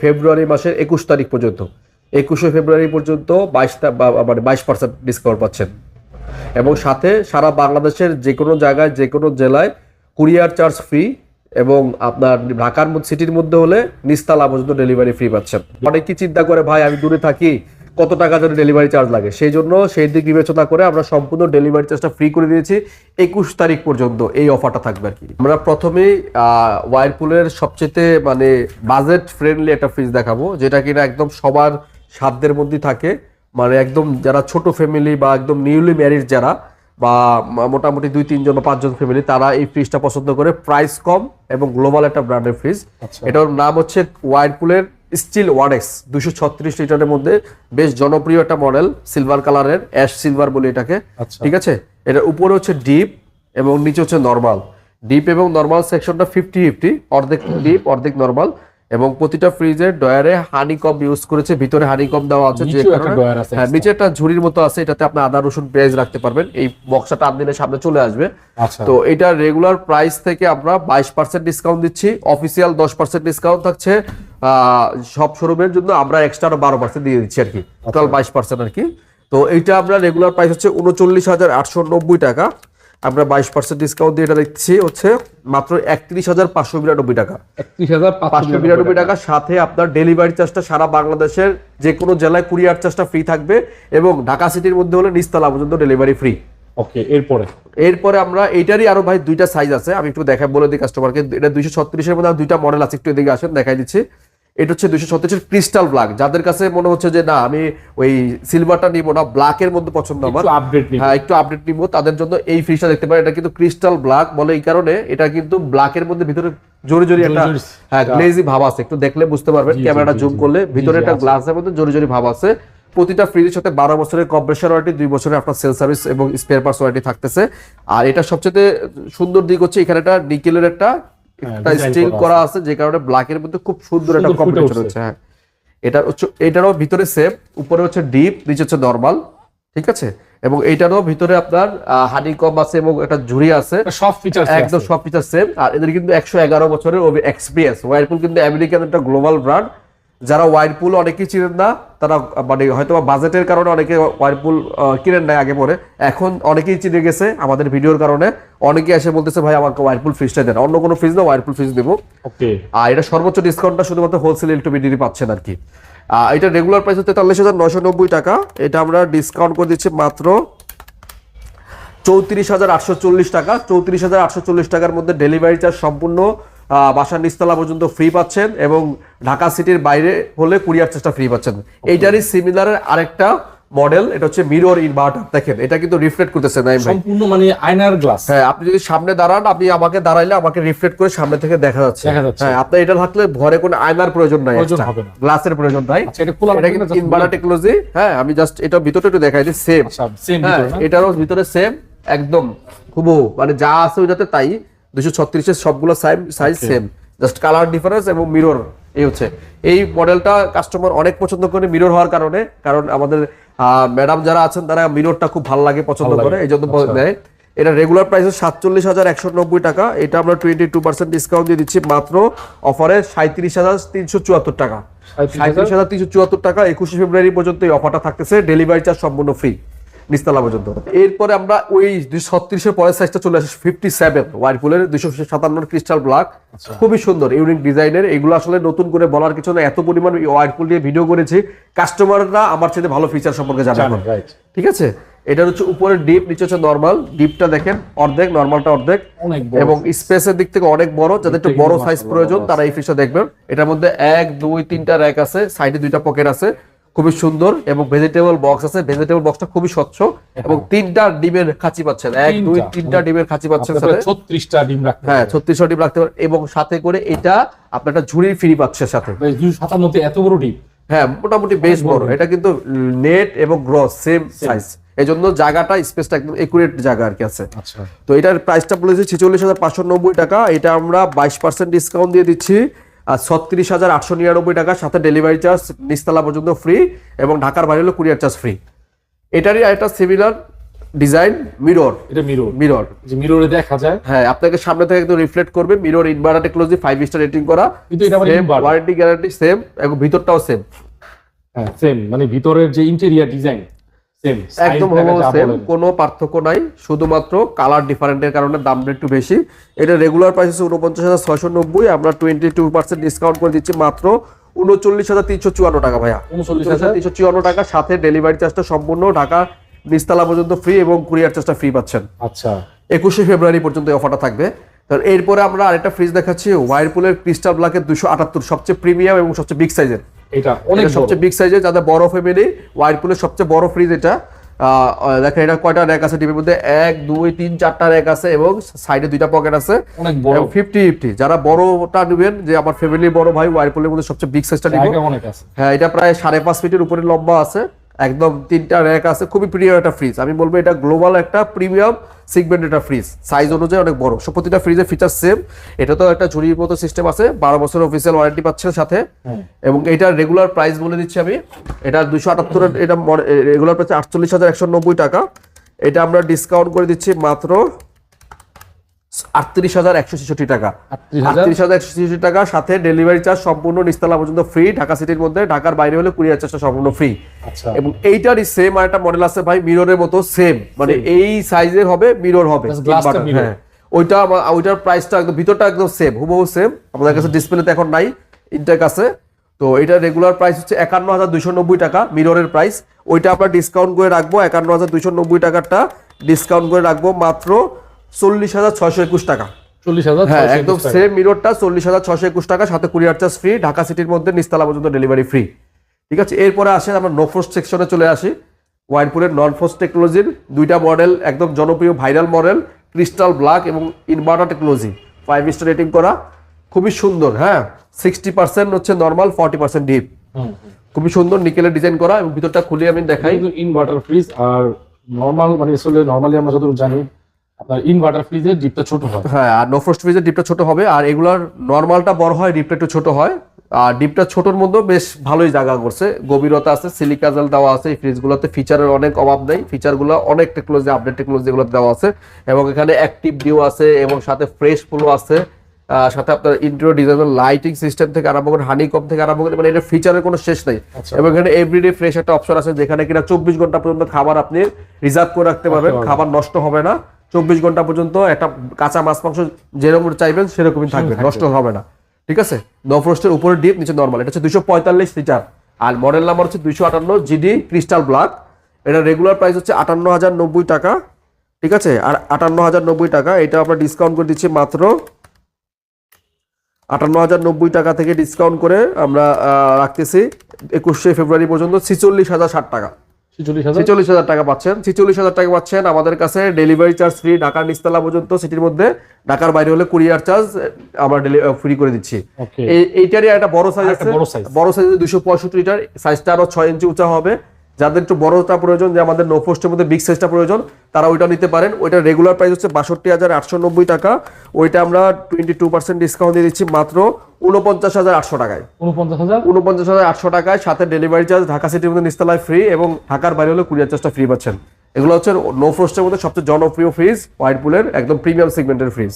ফেব্রুয়ারি মাসের একুশ তারিখ পর্যন্ত। একুশে ফেব্রুয়ারি পর্যন্ত বাইশ মানে বাইশ পার্সেন্ট ডিসকাউন্ট পাচ্ছেন। এবং সাথে সারা বাংলাদেশের যে কোনো জায়গায় যে কোনো জেলায় কুরিয়ার চার্জ ফ্রি এবং আপনার ঢাকার সিটির মধ্যে হলে নিস্তালা পর্যন্ত ডেলিভারি ফ্রি পাচ্ছেন। অনেকে চিন্তা করে, ভাই, আমি দূরে থাকি। কত টাকা যেন ডেলিভারি চার্জ লাগে? সেই জন্য সেই দিক বিবেচনা করে আমরা সম্পূর্ণ ডেলিভারি চার্জটা ফ্রি করে দিয়েছি। একুশ তারিখ পর্যন্ত এই অফারটা থাকবে আর কি। আমরা প্রথমেই ওয়ারপুলের সবচেয়ে মানে বাজেট ফ্রেন্ডলি একটা ফ্রিজ দেখাবো যেটা কিনা একদম সবার সাধ্যের মধ্যে থাকে। মানে একদম যারা ছোট ফ্যামিলি বা একদম নিউলি ম্যারিড যারা বা মোটামুটি দুই তিনজন বা পাঁচজন ফ্যামিলি তারা এই ফ্রিজটা পছন্দ করে। প্রাইস কম এবং গ্লোবাল একটা ব্র্যান্ডের ফ্রিজ এটার নাম হচ্ছে ওয়াইরপুলের স্টিল ওয়ারেক্স দুশো ছত্রিশ লিটারের মধ্যে বেশ জনপ্রিয় একটা মডেল সিলভার কালারের অ্যাশ সিলভার বলে এটাকে। আচ্ছা। ঠিক আছে? এটার উপরে হচ্ছে ডিপ এবং নিচে হচ্ছে নর্মাল। ডিপ এবং নর্মাল সেকশনটা ফিফটি ফিফটি অর্ধেক ডিপ অর্ধেক নর্মাল এবং প্রতিটা ফ্রিজের ডয়ারে হানি কম ইউজ করেছে ভিতরে হানি কম দেওয়া আছে যে হ্যাঁ নিচে একটা ঝুড়ির মতো আছে এটাতে আপনি আদা রসুন পেঁয়াজ রাখতে পারবেন। এই বক্সটা টান দিলে সামনে চলে আসবে। আচ্ছা। তো এটা রেগুলার প্রাইস থেকে আমরা বাইশ পার্সেন্ট ডিসকাউন্ট দিচ্ছি। অফিসিয়াল দশ পার্সেন্ট ডিসকাউন্ট থাকছে। সব শোরুমের জন্য আমরা এক্সট্রা বারো পার্সেন্ট দিয়ে দিচ্ছি আর কি। টোটাল বাইশ পার্সেন্ট আর কি। তো এইটা আমরা রেগুলার প্রাইস হচ্ছে উনচল্লিশ হাজার আটশো নব্বই টাকা। আমরা বাইশ পার্সেন্ট ডিসকাউন্ট দিয়ে এটা দিচ্ছি হচ্ছে মাত্র একত্রিশ হাজার পাঁচশো বিরানব্বই টাকা। একত্রিশ হাজার পাঁচশো বিরানব্বই টাকা। সাথে আপনার ডেলিভারি চার্জটা সারা বাংলাদেশের যে কোনো জেলায় কুরিয়ার চার্জটা ফ্রি থাকবে এবং ঢাকা সিটির মধ্যে হলে নিস্তালা পর্যন্ত ডেলিভারি ফ্রি ওকে এরপরে? এরপরে আমরা এটারই আরও ভাই দুইটা সাইজ আছে। আমি একটু দেখা বলে দিই কাস্টমারকে এটা দুইশো ছত্রিশের মধ্যে দুইটা মডেল আছে। একটু এদিকে আসেন দেখাই দিচ্ছি। এটা হচ্ছে দুইশো ছত্রিশের ক্রিস্টাল ব্ল্যাক যাদের কাছে মনে হচ্ছে যে না আমি ওই সিলভারটা নিবো না ব্ল্যাকের মধ্যে পছন্দ আমার আপডেট হ্যাঁ একটু আপডেট নিবো তাদের জন্য এই ফ্রিজটা দেখতে পারেন। এটা কিন্তু ক্রিস্টাল ব্ল্যাক বলে এই কারণে এটা কিন্তু ব্ল্যাকের মধ্যে ভিতরে জোরে জোরে একটা হ্যাঁ গ্লেজি ভাব আছে। একটু দেখলে বুঝতে পারবেন ক্যামেরাটা জুম করলে। ভিতরে একটা। গ্লাসের মধ্যে জোরে জোরে ভাব আছে। প্রতিটা ফ্রিজের সাথে বারো বছরের কম্প্রেসার ওয়ারেন্টি দুই বছরের আপনার সেল সার্ভিস এবং স্পেয়ার পার্টস ওয়ারেন্টি থাকতেছে। আর এটা সবচেয়ে সুন্দর দিক হচ্ছে এখানে একটা নিকেলের একটা স্টিল করা করা আছে। যে কারণে ব্ল্যাকের মধ্যে খুব সুন্দর একটা কম্বিনেশন হচ্ছে হ্যাঁ। এটা হচ্ছে এটারও ভিতরে সেম উপরে হচ্ছে ডিপ নিচে হচ্ছে নর্মাল ঠিক আছে? এবং এইটারও ভিতরে আপনার হানি কম আছে এবং একটা ঝুড়ি আছে। সব ফিচার একদম সব ফিচার সেম আর এদের কিন্তু একশো এগারো বছরের এক্সপিরিয়েন্স ওয়াইরপুল কিন্তু আমেরিকান একটা গ্লোবাল ব্র্যান্ড যারা ওয়াইরপুল অনেকেই চিনেন না তারা মানে হয়তো বাজেটের কারণে অনেকে ওয়াইরপুল কিনেন নাই আগে পরে। এখন অনেকেই চিনে গেছে আমাদের ভিডিওর কারণে। অনেকে এসে বলতেছে ভাই আমাকে ওয়াইরপুল ফ্রিজটা দেন। অন্য কোনো ফ্রিজ না ওয়াইরপুল ফ্রিজ দেবো। ওকে আর এটা সর্বোচ্চ ডিসকাউন্টটা শুধুমাত্র হোলসেল এলটিবিডি পাচ্ছেন আর কি। এটা রেগুলার প্রাইস হচ্ছে তেতাল্লিশ হাজার নশো নব্বই টাকা। এটা আমরা ডিসকাউন্ট করে দিচ্ছি মাত্র চৌত্রিশ হাজার আটশো চল্লিশ টাকা। চৌত্রিশ হাজার আটশো চল্লিশ টাকার মধ্যে ডেলিভারি চার্জ সম্পূর্ণ বাসার নিস্তলা পর্যন্ত ফ্রি পাচ্ছেন এবং ঢাকা সিটির বাইরে হলে কুরিয়ার চার্জটা ফ্রি পাচ্ছেন। এইটারই সিমিলার আরেকটা মডেল এটা হচ্ছে মিরর ইনভার্টার দেখেন এটা কিন্তু রিফ্লেক্ট করতেছে ভাই। সম্পূর্ণ মানে আয়নার গ্লাস হ্যাঁ আপনি যদি সামনে দাঁড়ান আপনি আমাকে দাঁড়াইলে আমাকে রিফ্লেক্ট করে সামনে থেকে দেখা যাচ্ছে। হ্যাঁ আপনার এটা থাকলে ঘরে কোনো আয়নার প্রয়োজন নাই প্রয়োজন হবে না। গ্লাসের প্রয়োজন নাই। আচ্ছা, এটা কিন্তু ইনভার্টার টেকনোলজি হ্যাঁ আমি জাস্ট এটা ভিতরে একটু দেখাই দিই সেম আচ্ছা সেম হ্যাঁ এটারও ভিতরে সেম একদম। হুবহু মানে যা আছে ওইটাতে তাই। দুশো ছত্রিশের সবগুলো size same just colour difference এবং মিরর এই হচ্ছে। এই মডেলটা কাস্টমার অনেক পছন্দ করে মিরর হওয়ার কারণে কারণ আমাদের ম্যাডাম যারা আছেন তারা মিররটা খুব ভালো লাগে পছন্দ করে এই জন্য আচ্ছা। নেয়। এটা রেগুলার প্রাইস সাতচল্লিশ হাজার একশো নব্বই টাকা। এটা আমরা টোয়েন্টি টু পার্সেন্ট ডিসকাউন্ট দিয়ে দিচ্ছি মাত্র অফারে সাঁত্রিশ হাজার তিনশো চুয়াত্তর টাকা। সাঁত্রিশ হাজার? তিনশো চুয়াত্তর টাকা একুশে ফেব্রুয়ারি পর্যন্ত এই অফারটা থাকতেছে। ডেলিভারি চার্জ সম্পূর্ণ ফ্রি নিস্তালা পর্যন্ত এরপরে আমরা ওই দুইশো ছত্রিশের পরের সাইজটা চলে আসে ফিফটি সেভেন ওয়াইরপুলের দুইশো সাতান্ন ক্রিস্টাল ব্ল্যাক খুবই সুন্দর ইউনিক ডিজাইনের এগুলো আসলে নতুন করে বলার কিছু না এত পরিমাণ ওয়াইরপুল নিয়ে ভিডিও করেছি। কাস্টমাররা আমার সাথে ভালো ফিচার সম্পর্কে জানে এখন। ঠিক আছে? এটা হচ্ছে উপরে ডিপ নিচে হচ্ছে নর্মাল ডিপটা দেখেন অর্ধেক নর্মালটা অর্ধেক। এবং স্পেসের দিক থেকে অনেক বড়। যাদের একটু বড় সাইজ প্রয়োজন তারা এই ফ্রিজটা দেখবেন। এটার মধ্যে এক দুই তিনটা র্যাক আছে। সাইডে দুইটা পকেট আছে। খুবই সুন্দর এবং ভেজিটেবল বক্স আছে। ভেজিটেবল বক্সটা খুবই স্বচ্ছ এবং তিনটা ডিমের খাঁচি পাচ্ছেন। এক দুই তিনটা। ডিমের খাঁচি পাচ্ছেন ছত্রিশটা ডিম রাখতে হ্যাঁ ছত্রিশশো ডিম রাখতে পারেন এবং সাথে করে এটা আপনার একটা ঝুড়ি ফ্রি পাচ্ছে সাথে। সাতান্নতে এত বড় ডিম? হ্যাঁ মোটামুটি বেশ বড় এটা কিন্তু নেট এবং গ্রস সেম সাইজ এই জন্য জায়গাটা স্পেসটা একদম একুরেট জায়গা আর কি আছে। আচ্ছা। তো এটার প্রাইসটা বলেছি ছেচল্লিশ হাজার পাঁচশো নব্বই টাকা। এটা আমরা বাইশ পার্সেন্ট ডিসকাউন্ট দিয়ে দিচ্ছি। আর ছত্রিশ হাজার আটশো নিরানব্বই টাকা সাথে ডেলিভারি চার্জ নিচতলা পর্যন্ত ফ্রি এবং ঢাকার বাইরে হলো কুরিয়ার চার্জ ফ্রি এটারই একটা সিমিলার ডিজাইন মিরর এটা মিরর মিরর যে মিররে দেখা যায়। হ্যাঁ আপনাকে সামনে থেকে একদম রিফ্লেক্ট করবে mirror inverter technology five star rating করা কিন্তু এটা। ওয়ারেন্টি গ্যারান্টি সেম এবং ভিতরটাও সেম হ্যাঁ সেম মানে ভিতরের যে ইন্টেরিয়ার ডিজাইন একদম সেম কোনো পার্থক্য নাই শুধুমাত্র কালার ডিফারেন্টের কারণে দামটা একটু বেশি। এটা রেগুলার প্রাইস হচ্ছে উনপঞ্চাশ হাজার ছয়শো নব্বই আমরা টোয়েন্টি টু পার্সেন্ট ডিসকাউন্ট করে দিচ্ছি মাত্র উনচল্লিশ হাজার তিনশো চুয়ান্ন টাকা ভাইয়া। উনচল্লিশ হাজার? তিনশো চুয়ান্ন টাকা সাথে ডেলিভারি চার্জটা সম্পূর্ণ ঢাকা নিস্তালা পর্যন্ত ফ্রি এবং কুরিয়ার চার্জটা ফ্রি পাচ্ছেন। আচ্ছা। একুশে ফেব্রুয়ারি পর্যন্ত এই অফারটা থাকবে। তো এরপরে আমরা আরেকটা ফ্রিজ দেখাচ্ছি ওয়ারপুলের ক্রিস্টাল ব্ল্যাকের দুশো আটাত্তর সবচেয়ে প্রিমিয়াম এবং সবচেয়ে বিগ সাইজের এটা অনেক সবচেয়ে বিগ সাইজের যাদের বড় ফ্যামিলি ওয়ারপুলের সবচেয়ে বড় ফ্রিজ এটা। দেখেন এটা কয়টা র্যাক আছে টিভির মধ্যে? এক দুই তিন চারটা র্যাক আছে এবং সাইডে দুইটা পকেট আছে। ফিফটি ফিফটি যারা বড়টা নেবেন যে আমার ফ্যামিলি বড় ভাই ওয়ারপুলের মধ্যে সবচেয়ে বিগ সাইজটা নিব। জায়গা অনেক আছে। হ্যাঁ এটা প্রায় সাড়ে পাঁচ ফিটের উপরে লম্বা আছে। একদম তিনটা র্যাক আছে খুবই প্রিমিয়াম একটা ফ্রিজ আমি বলব এটা গ্লোবাল একটা প্রিমিয়াম সিগমেন্ট একটা ফ্রিজ সাইজ অনুযায়ী অনেক বড়। সব প্রতিটা ফ্রিজের ফিচার সেম এটা তো একটা ঝুড়ির মতো সিস্টেম আছে বারো বছর অফিসিয়াল ওয়ারেন্টি পাচ্ছেন সাথে। হ্যাঁ। এবং এটা রেগুলার প্রাইস বলে দিচ্ছি আমি। এটা দুশো আটাত্তর এটা রেগুলার প্রাইস আটচল্লিশ হাজার একশো নব্বই টাকা। এটা আমরা ডিসকাউন্ট করে দিচ্ছি মাত্র আটত্রিশ হাজার একশো ছেষট্টি টাকা। 38,000 আটত্রিশ হাজার একশো ছেষট্টি টাকা সাথে ডেলিভারি চার্জ সম্পূর্ণ নিস্তালা পর্যন্ত ফ্রি ঢাকা সিটির মধ্যে ঢাকার বাইরে হলে কুরিয়ার চার্জটা সম্পূর্ন ফ্রি আচ্ছা। এবং এইটারই সেম আর একটা মডেল আছে ভাই মিররের মতো সেম মানে এই সাইজের হবে মিরর হবে। হ্যাঁ। ওইটা ওইটার প্রাইসটা একদম ভিতরটা একদম সেম হুবহু সেম আমাদের কাছে ডিসপ্লেতে এখন নাই ইনটেক আছে। তো এটা রেগুলার প্রাইস হচ্ছে একান্ন হাজার দুইশো নব্বই টাকা মিররের প্রাইস ওইটা আমরা ডিসকাউন্ট করে রাখব একান্ন হাজার দুইশো নব্বই টাকাটা ডিসকাউন্ট করে রাখব মাত্র চল্লিশ হাজার ছয়শো একুশ টাকা। চল্লিশ হাজার হ্যাঁ একদম সেম মিররটা চল্লিশ হাজার ছশো একুশ টাকা সাথে কুরিয়ার চার্জ ফ্রি ঢাকা সিটির মধ্যে নিস্তালা পর্যন্ত ডেলিভারি ফ্রি ঠিক আছে এরপরে আসেন আমরা নো ফ্রোস্ট সেকশনে চলে আসি। ওয়াইনপুরের টেকনোলজির দুইটা মডেল একদম জনপ্রিয় ভাইরাল মডেল ক্রিস্টাল ব্ল্যাক এবং inverter technology five star rating করা খুবই সুন্দর হ্যাঁ? সিক্সটি পার্সেন্ট হচ্ছে নর্মাল ফর্টি পার্সেন্ট ডিপ খুবই সুন্দর নিকেলের ডিজাইন করা এবং ভিতরটা খুলে আমি দেখাই। ইনভার্টার ফ্রিজ আর নর্মাল মানে আসলে নর্মালি আমরা যতটুকু জানি আপনার ইনভার্টার ফ্রিজের ডিপটা ছোট হয়। হ্যাঁ আর নো ফ্রোস্ট ফ্রিজের ডিপটা ছোট হবে আর এগুলার নর্মালটা বড় হয় ডিপটা একটু ছোট হয়। আর ডিপটা ছোটর মধ্যে বেশ ভালোই জায়গা করছে। গভীরতা আছে সিলিকাজেল দেওয়া আছে এই ফ্রিজগুলোতে ফিচারের অনেক অভাব নেই। ফিচারগুলো অনেক টেকনোলজি আপডেট টেকনোলজি গুলো দেওয়া আছে। এবং এখানে অ্যাক্টিভ ডিও আছে এবং সাথে ফ্রেশ ফ্লো আছে। সাথে আপনার ইন্টেরিয়র ডিজাইন লাইটিং সিস্টেম থেকে আরম্ভ করে হানি কম থেকে আরম্ভ করে মানে এটা ফিচারের কোনো শেষ নেই। আচ্ছা। এবং এখানে এভরিডে ফ্রেশ একটা অপশন আছে যেখানে কিনা চব্বিশ ঘণ্টা পর্যন্ত খাবার আপনি রিজার্ভ করে রাখতে পারবেন। খাবার নষ্ট হবে না। চব্বিশ ঘণ্টা পর্যন্ত একটা কাঁচা মাছ মাংস যেরকম চাইবেন সেরকমই থাকবে নষ্ট হবে না। ঠিক আছে? নফরোস্টের উপরে ডিপ নিচে নর্মাল এটা হচ্ছে দুশো পঁয়তাল্লিশ লিটার। আর মডেল নাম্বার হচ্ছে দুইশো আটান্ন জিডি ক্রিস্টাল ব্ল্যাক এটা রেগুলার প্রাইস হচ্ছে আটান্ন হাজার নব্বই টাকা। ঠিক আছে? আর আটান্ন হাজার নব্বই টাকা এটা আমরা ডিসকাউন্ট করে দিচ্ছি মাত্র আটান্ন হাজার নব্বই টাকা থেকে ডিসকাউন্ট করে আমরা রাখতেছি একুশে ফেব্রুয়ারি পর্যন্ত ছিচল্লিশ হাজার ষাট টাকা। ছেচল্লিশ হাজার? টাকা পাচ্ছেন। ছেচল্লিশ হাজার টাকা পাচ্ছেন আমাদের কাছে ডেলিভারি চার্জ ফ্রি ঢাকার নিস্তালা পর্যন্ত সিটির মধ্যে। ঢাকার বাইরে হলে কুরিয়ার চার্জ আমরা ফ্রি করে দিচ্ছি। এই- এইটারই একটা বড় সাইজ আছে। বড় size। বড় সাইজ দুশো পঁয়ষট্টি লিটার সাইজটা আরও ছয় ইঞ্চি উঁচা হবে। যাদের একটু বড়টা প্রয়োজন যে আমাদের নো পোস্টের মধ্যে বিগ সাইজটা প্রয়োজন তারা ওইটা নিতে পারেন। ওইটা রেগুলার প্রাইস হচ্ছে বাষট্টি হাজার আটশো নব্বই টাকা। ওইটা আমরা টোয়েন্টি টু পার্সেন্ট ডিসকাউন্ট দিয়ে দিচ্ছি মাত্র উনপঞ্চাশ হাজার আটশো টাকায়। উনপঞ্চাশ হাজার? উনপঞ্চাশ হাজার আটশো টাকায় সাথে ডেলিভারি চার্জ ঢাকা সিটির মধ্যে নিস্তালায় ফ্রি এবং ঢাকার বাইরে হলে কুরিয়ার চার্জটা ফ্রি পাচ্ছেন। এগুলো হচ্ছে নো ফ্রোস্টের মধ্যে সবচেয়ে জনপ্রিয় ফ্রিজ হোয়াইট পুলের একদম প্রিমিয়াম সেগমেন্টের ফ্রিজ